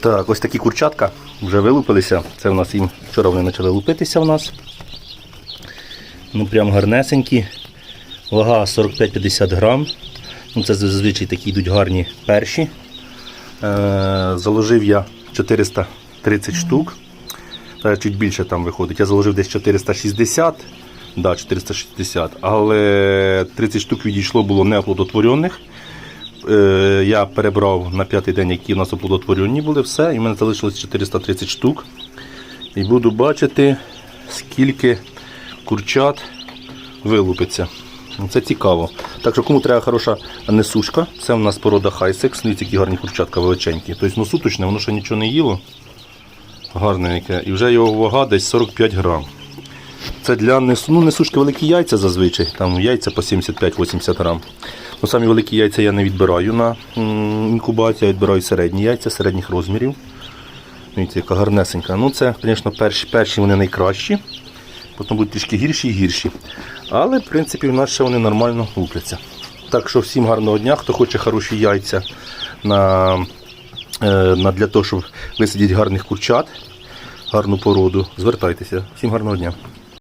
Так, ось такі курчатка вже вилупилися. Це в нас їм вчора вони почали лупитися у нас. Ну прям гарнесенькі. Вага 45-50 грам. Ну, це зазвичай такі йдуть гарні перші. Е, заложив я 430 штук. Та чуть більше там виходить. Я заложив десь 460. Да, 460. Але 30 штук відійшло було неоплодотворених. Е, я перебрав на п'ятий день, які у нас оплодотворені були, все, і в мене залишилось 430 штук. І буду бачити, скільки курчат вилупиться. Ну, Це цікаво. Так що кому треба хороша несушка, це у нас порода хайсекс. Дивіться, які гарні курчатка величенькі. Тобто ну, суточне, воно ще нічого не їло. Гарне яке. І вже його вага десь 45 грам. Це для несу, ну, несушки великі яйця зазвичай. Там яйця по 75-80 грам. Ну, самі великі яйця я не відбираю на інкубацію, я відбираю середні яйця, середніх розмірів. Дивіться, яка гарнесенька. Ну, це, звісно, перші, перші вони найкращі. Потім будуть трішки гірші і гірші. Але, в принципі, в нас ще вони нормально лупляться. Так що всім гарного дня, хто хоче хороші яйця на, е, на, для того, щоб висидіти гарних курчат, гарну породу, звертайтеся. Всім гарного дня.